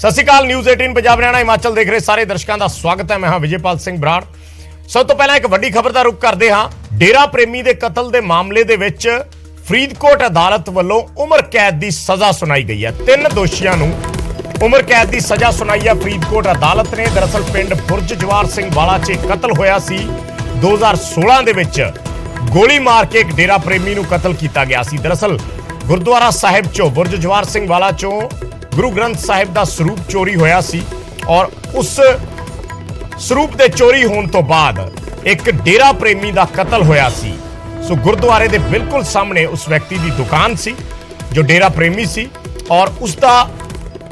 ਸਤਿ ਸ਼੍ਰੀ ਅਕਾਲ ਨਿਊਜ਼ 18 ਪੰਜਾਬ ਹਰਿਆਣਾ, ਹਿਮਾਚਲ ਦੇਖ ਰਹੇ ਸਾਰੇ ਦਰਸ਼ਕਾਂ ਦਾ ਸਵਾਗਤ ਹੈ। ਮੈਂ ਹਾਂ ਵਿਜੇਪਾਲ ਸਿੰਘ ਬਰਾੜ। ਸਭ ਤੋਂ ਪਹਿਲਾਂ ਇੱਕ ਵੱਡੀ ਖਬਰ ਦਾ ਰੁਖ ਕਰਦੇ ਹਾਂ। ਡੇਰਾ ਪ੍ਰੇਮੀ ਦੇ ਕਤਲ ਦੇ ਮਾਮਲੇ ਦੇ ਵਿੱਚ ਫਰੀਦਕੋਟ ਅਦਾਲਤ ਵੱਲੋਂ ਉਮਰ ਕੈਦ ਦੀ ਸਜ਼ਾ ਸੁਣਾਈ ਗਈ ਹੈ। ਤਿੰਨ ਦੋਸ਼ੀਆਂ ਨੂੰ ਉਮਰ ਕੈਦ ਦੀ ਸਜ਼ਾ ਸੁਣਾਈ ਹੈ। ਫਰੀਦਕੋਟ ਅਦਾਲਤ ਨੇ ਦਰਅਸਲ ਪਿੰਡ ਬੁਰਜ ਜਵਾਰ ਸਿੰਘ ਵਾਲਾ 'ਚ ਕਤਲ ਹੋਇਆ ਸੀ। 2016 ਦੇ ਵਿੱਚ ਗੋਲੀ ਮਾਰ ਕੇ ਇੱਕ ਡੇਰਾ ਪ੍ਰੇਮੀ ਨੂੰ ਕਤਲ ਕੀਤਾ ਗਿਆ ਸੀ। ਦਰਅਸਲ ਗੁਰਦੁਆਰਾ ਸਾਹਿਬ 'ਚੋਂ ਬੁਰਜ ਜਵਾਰ ਸਿੰਘ ਵਾਲਾ 'ਚੋਂ ਗੁਰੂ ਗ੍ਰੰਥ ਸਾਹਿਬ ਦਾ ਸਰੂਪ ਚੋਰੀ ਹੋਇਆ ਸੀ ਔਰ ਉਸ ਸਰੂਪ ਦੇ ਚੋਰੀ ਹੋਣ ਤੋਂ ਬਾਅਦ ਇੱਕ ਡੇਰਾ ਪ੍ਰੇਮੀ ਦਾ ਕਤਲ ਹੋਇਆ ਸੀ। ਸੋ ਗੁਰਦੁਆਰੇ ਦੇ ਬਿਲਕੁਲ ਸਾਹਮਣੇ ਉਸ ਵਿਅਕਤੀ ਦੀ ਦੁਕਾਨ ਸੀ, ਜੋ ਡੇਰਾ ਪ੍ਰੇਮੀ ਸੀ ਔਰ ਉਸ ਦਾ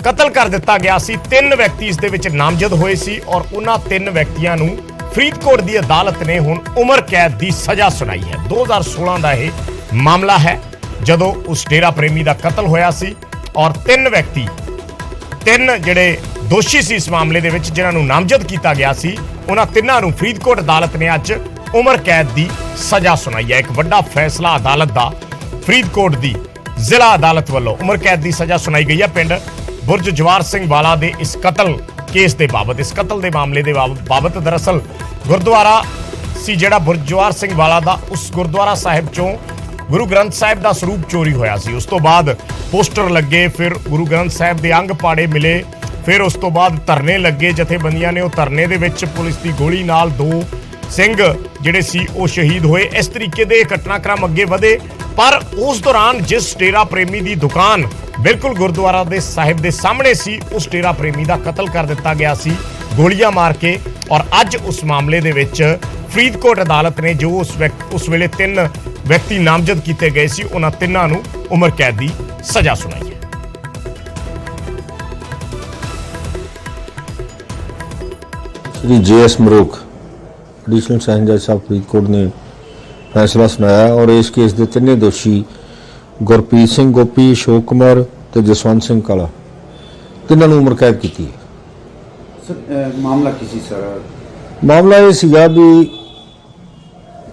ਕਤਲ ਕਰ ਦਿੱਤਾ ਗਿਆ ਸੀ। ਤਿੰਨ ਵਿਅਕਤੀ ਇਸ ਦੇ ਵਿੱਚ ਨਾਮਜ਼ਦ ਹੋਏ ਸੀ ਔਰ ਉਹਨਾਂ ਤਿੰਨ ਵਿਅਕਤੀਆਂ ਨੂੰ ਫਰੀਦਕੋਟ ਦੀ ਅਦਾਲਤ ਨੇ ਹੁਣ ਉਮਰ ਕੈਦ ਦੀ ਸਜ਼ਾ ਸੁਣਾਈ ਹੈ। 2016 ਦਾ ਇਹ ਮਾਮਲਾ ਹੈ, ਜਦੋਂ ਉਸ ਡੇਰਾ ਪ੍ਰੇਮੀ ਦਾ ਕਤਲ ਹੋਇਆ ਸੀ ਔਰ ਤਿੰਨ ਵਿਅਕਤੀ, ਤਿੰਨ ਜਿਹੜੇ ਦੋਸ਼ੀ ਸੀ ਇਸ ਮਾਮਲੇ ਦੇ ਵਿੱਚ, ਜਿਨ੍ਹਾਂ ਨੂੰ ਨਾਮਜ਼ਦ ਕੀਤਾ ਗਿਆ ਸੀ, ਉਹਨਾਂ ਤਿੰਨਾਂ ਨੂੰ ਫਰੀਦਕੋਟ ਅਦਾਲਤ ਨੇ ਅੱਜ ਉਮਰ ਕੈਦ ਦੀ ਸਜ਼ਾ ਸੁਣਾਈ ਹੈ। ਇੱਕ ਵੱਡਾ ਫੈਸਲਾ ਅਦਾਲਤ ਦਾ ਫਰੀਦਕੋਟ ਦੀ ਜ਼ਿਲ੍ਹਾ ਅਦਾਲਤ ਵੱਲੋਂ ਉਮਰ ਕੈਦ ਦੀ ਸਜ਼ਾ ਸੁਣਾਈ ਗਈ ਹੈ। ਪਿੰਡ ਬੁਰਜ ਜਵਾਰ ਸਿੰਘ ਵਾਲਾ ਦੇ ਇਸ ਕਤਲ ਕੇਸ ਦੇ ਬਾਬਤ, ਇਸ ਕਤਲ ਦੇ ਮਾਮਲੇ ਦੇ ਬਾਬ- ਬਾਬਤ ਦਰਅਸਲ ਗੁਰਦੁਆਰਾ ਸੀ ਜਿਹੜਾ ਬੁਰਜ ਜਵਾਰ ਸਿੰਘ ਵਾਲਾ ਦਾ, ਉਸ ਗੁਰਦੁਆਰਾ ਸਾਹਿਬ ਚੋਂ ਗੁਰੂ ਗ੍ਰੰਥ ਸਾਹਿਬ ਦਾ ਸਰੂਪ ਚੋਰੀ ਹੋਇਆ ਸੀ। ਉਸ ਤੋਂ ਬਾਅਦ ਪੋਸਟਰ ਲੱਗੇ, ਫਿਰ ਗੁਰੂ ਗ੍ਰੰਥ ਸਾਹਿਬ ਦੇ ਅੰਗ ਪਾੜੇ ਮਿਲੇ, ਫਿਰ ਉਸ ਤੋਂ ਬਾਅਦ ਧਰਨੇ ਲੱਗੇ ਜਥੇਬੰਦੀਆਂ ਨੇ। ਉਹ ਧਰਨੇ ਦੇ ਵਿੱਚ ਪੁਲਿਸ ਦੀ ਗੋਲੀ ਨਾਲ ਦੋ ਸਿੰਘ ਜਿਹੜੇ ਸੀ, ਉਹ ਸ਼ਹੀਦ ਹੋਏ। ਇਸ ਤਰੀਕੇ ਦੇ ਘਟਨਾਕ੍ਰਮ ਅੱਗੇ ਵਧੇ। ਪਰ ਉਸ ਦੌਰਾਨ ਜਿਸ ਡੇਰਾ ਪ੍ਰੇਮੀ ਦੀ ਦੁਕਾਨ ਬਿਲਕੁਲ ਗੁਰਦੁਆਰਾ ਦੇ ਸਾਹਿਬ ਦੇ ਸਾਹਮਣੇ ਸੀ, ਉਸ ਡੇਰਾ ਪ੍ਰੇਮੀ ਦਾ ਕਤਲ ਕਰ ਦਿੱਤਾ ਗਿਆ ਸੀ, ਗੋਲੀਆਂ ਮਾਰ ਕੇ। ਔਰ ਅੱਜ ਉਸ ਮਾਮਲੇ ਦੇ ਵਿੱਚ ਫਰੀਦਕੋਟ ਅਦਾਲਤ ਨੇ ਜੋ ਉਸ ਉਸ ਵੇਲੇ ਤਿੰਨ ਵਿਅਕਤੀ ਨਾਮਜ਼ਦ ਕੀਤੇ ਗਏ ਸੀ ਉਹਨਾਂ ਤਿੰਨਾਂ ਨੂੰ ਉਮਰ ਕੈਦ ਦੀ ਸਜ਼ਾ ਸੁਣਾਈ ਹੈ। Shri JS Marok additional session ਜੱਜ ਸਾਹਿਬ ਫਰੀਦਕੋਟ ਨੇ ਫੈਸਲਾ ਸੁਣਾਇਆ ਔਰ ਇਸ ਕੇਸ ਦੇ ਤਿੰਨੇ ਦੋਸ਼ੀ ਗੁਰਪ੍ਰੀਤ ਸਿੰਘ ਗੋਪੀ ਅਸ਼ੋਕ ਕੁਮਾਰ ਤੇ ਜਸਵੰਤ ਸਿੰਘ ਕਾਲਾ ਤਿੰਨਾਂ ਨੂੰ ਉਮਰ ਕੈਦ ਕੀਤੀ ਹੈ। ਮਾਮਲਾ ਕੀ ਸਰ? ਮਾਮਲਾ ਇਹ ਸੀਗਾ ਵੀ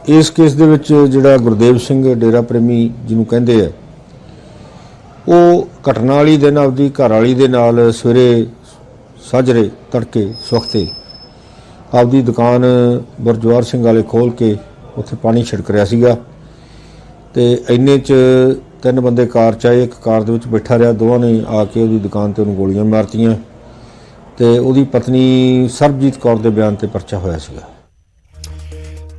ਇਸ ਕੇਸ ਦੇ ਵਿੱਚ ਜਿਹੜਾ ਗੁਰਦੇਵ ਸਿੰਘ ਡੇਰਾ ਪ੍ਰੇਮੀ ਜਿਹਨੂੰ ਕਹਿੰਦੇ ਆ, ਉਹ ਘਟਨਾ ਵਾਲੀ ਦਿਨ ਆਪਦੀ ਘਰ ਵਾਲੀ ਦੇ ਨਾਲ ਸਵੇਰੇ ਸਾਜਰੇ ਤੜਕੇ ਸਵਖਤੇ ਆਪਦੀ ਦੁਕਾਨ ਬਰਜਵਾਰ ਸਿੰਘ ਵਾਲੇ ਖੋਲ ਕੇ ਉੱਥੇ ਪਾਣੀ ਛਿੜਕ ਰਿਹਾ ਸੀਗਾ ਤੇ ਇੰਨੇ ਚ ਤਿੰਨ ਬੰਦੇ ਕਾਰ ਚ ਆਏ, ਇੱਕ ਕਾਰ ਦੇ ਵਿੱਚ ਬੈਠਾ ਰਿਹਾ, ਦੋਵਾਂ ਨੇ ਆ ਕੇ ਉਹਦੀ ਦੁਕਾਨ ਤੇ ਉਹਨੂੰ ਗੋਲੀਆਂ ਮਾਰਤੀਆਂ ਤੇ ਉਹਦੀ ਪਤਨੀ ਸਰਬਜੀਤ ਕੌਰ ਦੇ ਬਿਆਨ ਤੇ ਪਰਚਾ ਹੋਇਆ ਸੀਗਾ।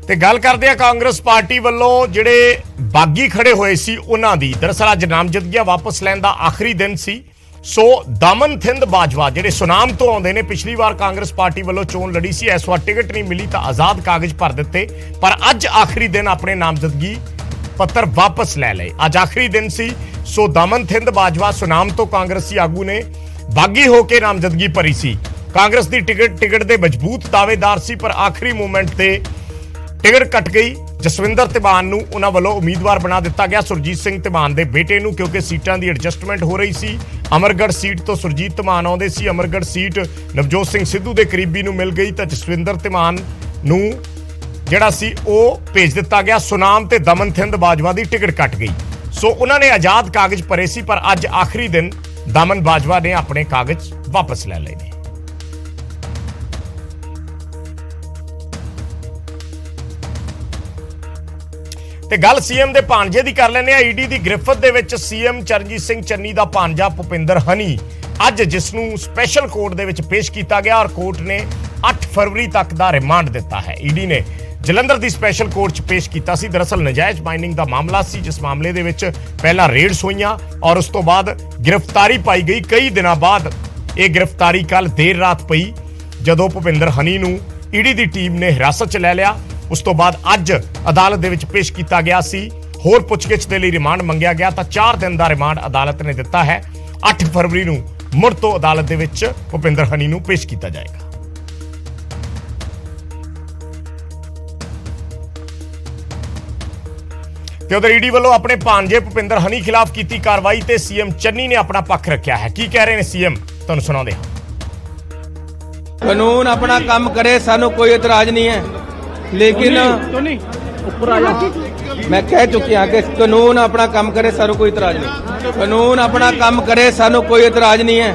ਤੇ ਗੱਲ ਕਰਦੇ ਆ ਕਾਂਗਰਸ ਪਾਰਟੀ ਵੱਲੋਂ ਜਿਹੜੇ ਬਾਗੀ ਖੜੇ ਹੋਏ ਸੀ ਉਹਨਾਂ ਦੀ। ਦਰਅਸਲ ਅੱਜ ਨਾਮਜ਼ਦਗੀਆਂ ਵਾਪਸ ਲੈਣ ਦਾ ਆਖਰੀ ਦਿਨ ਸੀ। ਸੋ ਦਮਨ ਥਿੰਦ ਬਾਜਵਾ ਜਿਹੜੇ ਸੁਨਾਮ ਤੋਂ ਆਉਂਦੇ ਨੇ, ਪਿਛਲੀ ਵਾਰ ਕਾਂਗਰਸ ਪਾਰਟੀ ਵੱਲੋਂ ਚੋਣ ਲੜੀ ਸੀ, ਇਸ ਵਾਰ ਟਿਕਟ ਨਹੀਂ ਮਿਲੀ ਤਾਂ ਆਜ਼ਾਦ ਕਾਗਜ਼ ਭਰ ਦਿੱਤੇ। ਪਰ ਅੱਜ ਆਖਰੀ ਦਿਨ ਆਪਣੇ ਨਾਮਜ਼ਦਗੀ ਪੱਤਰ ਵਾਪਸ ਲੈ ਲਏ। ਅੱਜ ਆਖਰੀ ਦਿਨ ਸੀ। ਸੋ ਦਮਨ ਥਿੰਦ ਬਾਜਵਾ ਸੁਨਾਮ ਤੋਂ ਕਾਂਗਰਸੀ ਆਗੂ ਨੇ ਬਾਗੀ ਹੋ ਕੇ ਨਾਮਜ਼ਦਗੀ ਭਰੀ ਸੀ। ਕਾਂਗਰਸ ਦੀ ਟਿਕਟ ਟਿਕਟ ਦੇ ਮਜ਼ਬੂਤ ਦਾਅਵੇਦਾਰ ਸੀ, ਪਰ ਆਖਰੀ ਮੂਮੈਂਟ ਤੇ ਟਿਕਟ ਕੱਟ ਗਈ। ਜਸਵਿੰਦਰ ਤਿਵਾਨ ਨੂੰ ਉਹਨਾਂ ਵੱਲੋਂ ਉਮੀਦਵਾਰ ਬਣਾ ਦਿੱਤਾ ਗਿਆ। ਸੁਰਜੀਤ ਸਿੰਘ ਤਿਵਾਨ ਦੇ ਬੇਟੇ ਨੂੰ ਕਿਉਂਕਿ ਸੀਟਾਂ ਦੀ ਐਡਜਸਟਮੈਂਟ ਹੋ ਰਹੀ ਸੀ। ਅਮਰਗੜ੍ਹ ਸੀਟ ਤੋਂ ਸੁਰਜੀਤ ਤਿਵਾਨ ਆਉਂਦੇ ਸੀ। ਅਮਰਗੜ੍ਹ ਸੀਟ ਨਵਜੋਤ ਸਿੰਘ ਸਿੱਧੂ ਦੇ ਕਰੀਬੀ ਨੂੰ ਮਿਲ ਗਈ ਤਾਂ ਜਸਵਿੰਦਰ ਤਿਵਾਨ ਨੂੰ ਜਿਹੜਾ ਸੀ ਉਹ ਭੇਜ ਦਿੱਤਾ ਗਿਆ। ਸੁਨਾਮ ਤੇ ਦਮਨ ਥਿੰਦ ਬਾਜਵਾ ਦੀ ਟਿਕਟ ਕੱਟ ਗਈ। ਸੋ ਉਹਨਾਂ ਨੇ ਆਜ਼ਾਦ ਕਾਗਜ਼ ਭਰੇ ਸੀ, ਪਰ ਅੱਜ ਆਖਰੀ ਦਿਨ ਦਮਨ ਬਾਜਵਾ ਨੇ ਆਪਣੇ ਕਾਗਜ਼ ਵਾਪਸ ਲੈ ਲਏ ਨੇ। ਤੇ ਗੱਲ ਸੀਐਮ ਦੇ ਭਾਂਜੇ ਦੀ ਕਰ ਲੈਂਦੇ ਆ ਈਡੀ ਦੀ ਗ੍ਰਿਫਤ ਦੇ ਵਿੱਚ ਸੀਐਮ ਚਰਨਜੀਤ ਸਿੰਘ ਚੰਨੀ ਦਾ ਭਾਂਜਾ ਭੁਪਿੰਦਰ ਹਨੀ। ਅੱਜ ਜਿਸ ਨੂੰ ਸਪੈਸ਼ਲ ਕੋਰਟ ਦੇ ਵਿੱਚ ਪੇਸ਼ ਕੀਤਾ ਗਿਆ ਔਰ ਕੋਰਟ ਨੇ 8 ਫਰਵਰੀ ਤੱਕ ਦਾ ਰਿਮਾਂਡ ਦਿੱਤਾ ਹੈ। ਈਡੀ ਨੇ ਜਲੰਧਰ ਦੀ ਸਪੈਸ਼ਲ ਕੋਰਟ 'ਚ ਪੇਸ਼ ਕੀਤਾ ਸੀ। ਦਰਅਸਲ ਨਜਾਇਜ਼ ਮਾਈਨਿੰਗ ਦਾ ਮਾਮਲਾ ਸੀ, ਜਿਸ ਮਾਮਲੇ ਦੇ ਵਿੱਚ ਪਹਿਲਾਂ ਰੇਡਸ ਹੋਈਆਂ ਔਰ ਉਸ ਤੋਂ ਬਾਅਦ ਗ੍ਰਿਫਤਾਰੀ ਪਾਈ ਗਈ। ਕਈ ਦਿਨਾਂ ਬਾਅਦ ਇਹ ਗ੍ਰਿਫਤਾਰੀ ਕੱਲ ਦੇਰ ਰਾਤ ਪਈ, ਜਦੋਂ ਭੁਪਿੰਦਰ ਹਨੀ ਨੂੰ ਈਡੀ ਦੀ ਟੀਮ ਨੇ ਹਿਰਾਸਤ 'ਚ ਲੈ ਲਿਆ। ਉਸ ਤੋਂ ਬਾਅਦ ਅੱਜ ਅਦਾਲਤ ਦੇ ਵਿੱਚ ਪੇਸ਼ ਕੀਤਾ ਗਿਆ ਸੀ। ਹੋਰ ਪੁੱਛਗਿੱਛ ਦੇ ਲਈ ਰਿਮਾਂਡ ਮੰਗਿਆ ਗਿਆ ਤਾਂ 4 ਦਿਨ ਦਾ ਰਿਮਾਂਡ ਅਦਾਲਤ ਨੇ ਦਿੱਤਾ ਹੈ। 8 ਫਰਵਰੀ ਨੂੰ ਮੁੜ ਤੋਂ ਅਦਾਲਤ ਦੇ ਵਿੱਚ ਭੁਪਿੰਦਰ ਹਨੀ ਨੂੰ ਪੇਸ਼ ਕੀਤਾ ਜਾਏਗਾ। ਤੇ ਉਧਰ ਈਡੀ ਵੱਲੋਂ ਆਪਣੇ ਭਾਂਜੇ ਭੁਪਿੰਦਰ ਹਨੀ ਖਿਲਾਫ ਕੀਤੀ ਕਾਰਵਾਈ ਤੇ ਸੀਐਮ ਚੰਨੀ ਨੇ ਆਪਣਾ ਪੱਖ ਰੱਖਿਆ ਹੈ। ਕੀ ਕਹਿ ਰਹੇ ਨੇ ਸੀਐਮ? ਤੁਹਾਨੂੰ ਸੁਣਾਉਂਦੇ ਹਾਂ। ਕਾਨੂੰਨ ਆਪਣਾ ਕੰਮ ਕਰੇ, ਸਾਨੂੰ ਕੋਈ ਇਤਰਾਜ਼ ਨਹੀਂ ਹੈ। ਲੇਕਿਨ ਮੈਂ ਕਹਿ ਚੁੱਕਿਆ ਕਿ ਕਾਨੂੰਨ ਆਪਣਾ ਕੰਮ ਕਰੇ ਸਾਨੂੰ ਕੋਈ ਇਤਰਾਜ਼ ਨਹੀਂ। ਕਾਨੂੰਨ ਆਪਣਾ ਕੰਮ ਕਰੇ ਸਾਨੂੰ ਕੋਈ ਇਤਰਾਜ਼ ਨਹੀਂ ਹੈ।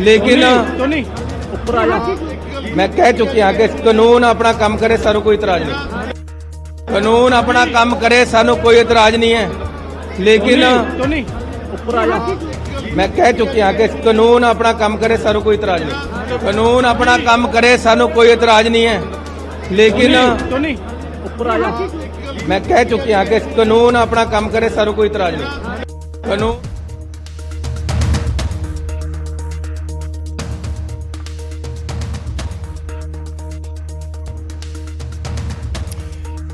ਲੇਕਿਨ ਮੈਂ ਕਹਿ ਚੁੱਕਿਆ ਕਿ ਕਾਨੂੰਨ ਆਪਣਾ ਕੰਮ ਕਰੇ ਸਾਨੂੰ ਕੋਈ ਇਤਰਾਜ਼ ਨਹੀਂ। ਕਾਨੂੰਨ ਆਪਣਾ ਕੰਮ ਕਰੇ ਸਾਨੂੰ ਕੋਈ ਇਤਰਾਜ਼ ਨਹੀਂ ਹੈ। ਲੇਕਿਨ ਮੈਂ ਕਹਿ ਚੁੱਕਿਆ ਕਿ ਕਾਨੂੰਨ ਆਪਣਾ ਕੰਮ ਕਰੇ ਸਾਨੂੰ ਕੋਈ ਇਤਰਾਜ਼ ਨਹੀਂ। ਕਾਨੂੰਨ ਆਪਣਾ ਕੰਮ ਕਰੇ ਸਾਨੂੰ ਕੋਈ ਇਤਰਾਜ਼ ਨਹੀਂ ਹੈ। ਲੇਕਿਨ ਮੈਂ ਕਹਿ ਚੁੱਕਿਆ ਕਿ ਕਾਨੂੰਨ ਆਪਣਾ ਕੰਮ ਕਰੇ ਸਾਨੂੰ ਕੋਈ ਇਤਰਾਜ਼ ਨਹੀਂ। ਕਾਨੂੰਨ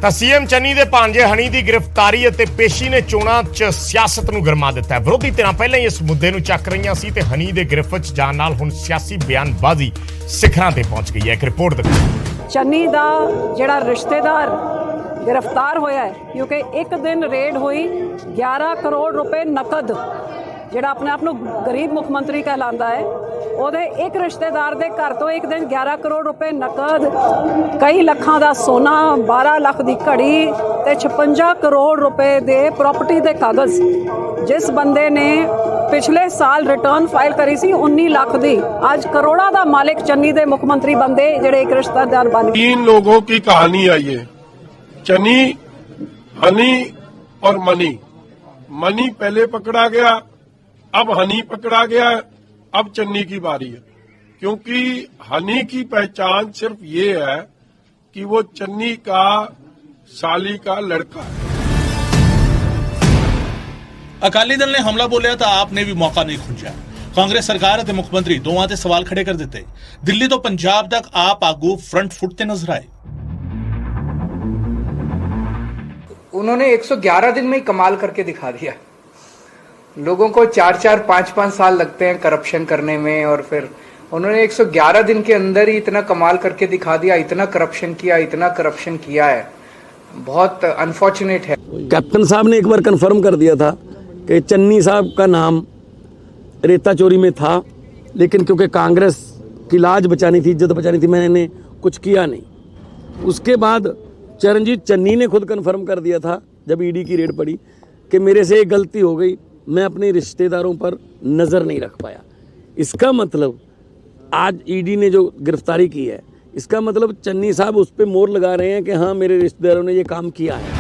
ਤਾਂ ਸੀਐਮ ਚੰਨੀ ਦੇ ਭਾਂਜੇ ਹਣੀ ਦੀ ਗ੍ਰਿਫਤਾਰੀ ਅਤੇ ਪੇਸ਼ੀ ਨੇ ਚੋਣਾਂ 'ਚ ਸਿਆਸਤ ਨੂੰ ਗਰਮਾ ਦਿੱਤਾ। ਹੈ ਵਿਰੋਧੀ ਧਿਰਾਂ ਪਹਿਲਾਂ ਹੀ ਇਸ ਮੁੱਦੇ ਨੂੰ ਚੱਕ ਰਹੀਆਂ ਸੀ ਤੇ ਹਣੀ ਦੇ ਗ੍ਰਿਫਤ 'ਚ ਜਾਣ ਨਾਲ ਹੁਣ ਸਿਆਸੀ ਬਿਆਨਬਾਜ਼ੀ ਸਿਖਰਾਂ ਤੇ ਪਹੁੰਚ ਗਈ ਹੈ। ਇੱਕ ਰਿਪੋਰਟ ਦਿਖਾਓ। ਚੰਨੀ ਦਾ ਜਿਹੜਾ ਰਿਸ਼ਤੇਦਾਰ ਗ੍ਰਿਫਤਾਰ ਹੋਇਆ ਹੈ, ਕਿਉਂਕਿ ਇੱਕ ਦਿਨ ਰੇਡ ਹੋਈ 11 ਕਰੋੜ ਰੁਪਏ ਨਕਦ, ਜਿਹੜਾ ਆਪਣੇ ਆਪ ਨੂੰ ਗਰੀਬ ਮੁੱਖ ਮੰਤਰੀ ਕਹਿਲਾਉਂਦਾ ਹੈ। ਉਹਦੇ ਇੱਕ ਰਿਸ਼ਤੇਦਾਰ ਦੇ ਘਰ ਤੋਂ ਇੱਕ ਦਿਨ 11 ਕਰੋੜ ਰੁਪਏ ਨਕਦ, ਕਈ ਲੱਖਾਂ ਦਾ ਸੋਨਾ 12 ਲੱਖ ਦੀ ਘੜੀ ਤੇ 56 ਕਰੋੜ ਰੁਪਏ ਦੇ ਪ੍ਰਾਪਰਟੀ ਦੇ ਕਾਗਜ਼, ਜਿਸ ਬੰਦੇ ਨੇ ਪਿਛਲੇ ਸਾਲ ਰਿਟਰਨ ਫਾਈਲ ਕਰੀ ਸੀ 19 ਲੱਖ ਦੀ ਅੱਜ ਕਰੋੜਾਂ ਦਾ ਮਾਲਕ ਚੰਨੀ ਦੇ ਮੁੱਖ ਮੰਤਰੀ ਬੰਦੇ ਜਿਹੜੇ ਇੱਕ ਰਿਸ਼ਤੇਦਾਰ ਬਣ ਗਏ तीन लोगों की कहानी आई है चनी हनी और मनी मनी पहले पकड़ा गया अब हनी पकड़ा गया अब चन्नी की बारी है क्योंकि हनी की पहचान सिर्फ ये है कि वो चन्नी का साली का लड़का है ਅਕਾਲੀ ਦਲ ਨੇ ਹਮਲਾ ਬੋਲਿਆ ਤਾਂ ਆਪ ਨੇ ਵੀ ਮੌਕਾ ਨਹੀਂ ਖੁੰਝਿਆ ਕਾਂਗਰਸ ਸਰਕਾਰ ਅਤੇ ਮੁੱਖ ਮੰਤਰੀ ਦੋਵਾਂ ਤੇ ਸਵਾਲ ਖੜੇ ਕਰ ਦਿੱਤੇ ਦਿੱਲੀ ਤੋਂ ਪੰਜਾਬ ਤੱਕ ਆਪ ਆਗੂ ਫਰੰਟ ਫੁੱਟ ਤੇ ਨਜ਼ਰ ਆਏ उन्होंने 111 दिन में ही कमाल करके दिखा दिया लोगों को चार चार पांच पांच साल लगते हैं करप्शन करने में और फिर उन्होंने 111 दिन के अंदर ही इतना कमाल करके दिखा दिया इतना करप्शन किया इतना करप्शन किया है बहुत अनफॉर्चुनेट है कैप्टन साहब ने एक बार कंफर्म कर दिया था कि चन्नी साहब का नाम रेता चोरी में था, लेकिन क्योंकि कांग्रेस की लाज बचानी थी, इज़्ज़त बचानी थी, मैंने कुछ किया नहीं। उसके बाद चरणजीत चन्नी ने खुद कन्फर्म कर दिया था, जब ईडी की रेड पड़ी, कि मेरे से एक गलती हो गई, मैं अपने रिश्तेदारों पर नज़र नहीं रख पाया। इसका मतलब आज ईडी ने जो गिरफ्तारी की है, इसका मतलब चन्नी साहब उस पर मोर लगा रहे हैं कि हाँ मेरे रिश्तेदारों ने ये काम किया है।